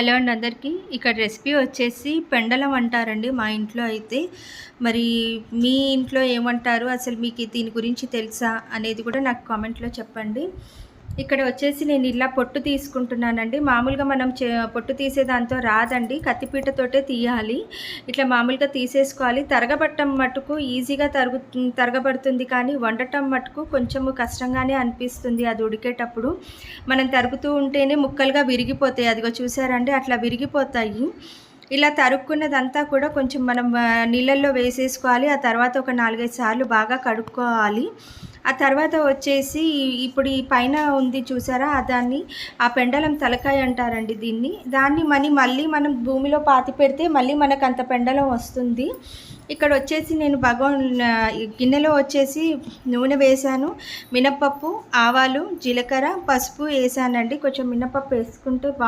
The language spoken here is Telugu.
హలో అండి అందరికీ. ఇక్కడ రెసిపీ వచ్చేసి పెండలం అంటారండి మా ఇంట్లో అయితే. మరి మీ ఇంట్లో ఏమంటారు? అసలు మీకు దీని గురించి తెలుసా? అనేది కూడా నాకు కామెంట్లో చెప్పండి. ఇక్కడ వచ్చేసి నేను ఇలా పొట్టు తీసుకుంటున్నానండి. మామూలుగా మనం పొట్టు తీసేదాంతో రాదండి. కత్తిపీటతోటే తీయాలి. ఇట్లా మామూలుగా తీసేసుకోవాలి. తరగబట్టం మటుకు ఈజీగా తరుగు తరగబడుతుంది కానీ వండటం మటుకు కొంచెము కష్టంగానే అనిపిస్తుంది అది ఉడికేటప్పుడు. మనం తరుగుతూ ఉంటేనే ముక్కలుగా విరిగిపోతాయి. అదిగో చూసారండి? అట్లా విరిగిపోతాయి. ఇలా తరుక్కున్నదంతా కూడా కొంచెం మనం నీళ్ళల్లో వేసేసుకోవాలి. ఆ తర్వాత ఒక నాలుగైదు సార్లు బాగా కడుక్కోవాలి. ఆ తర్వాత వచ్చేసి ఇప్పుడు ఈ పైన ఉంది చూసారా? దాన్ని ఆ పెండలం తలకాయ అంటారండి దీన్ని. దాన్ని మనీ మళ్ళీ మనం భూమిలో పాతి పెడితే మళ్ళీ మనకు అంత పెండలం వస్తుంది. ఇక్కడ వచ్చేసి నేను భగవాన్ గిన్నెలో వచ్చేసి నూనె వేసాను మినప్పప్పు ఆవాలు జీలకర్ర పసుపు వేసానండి కొంచెం మినప్పప్పు వేసుకుంటే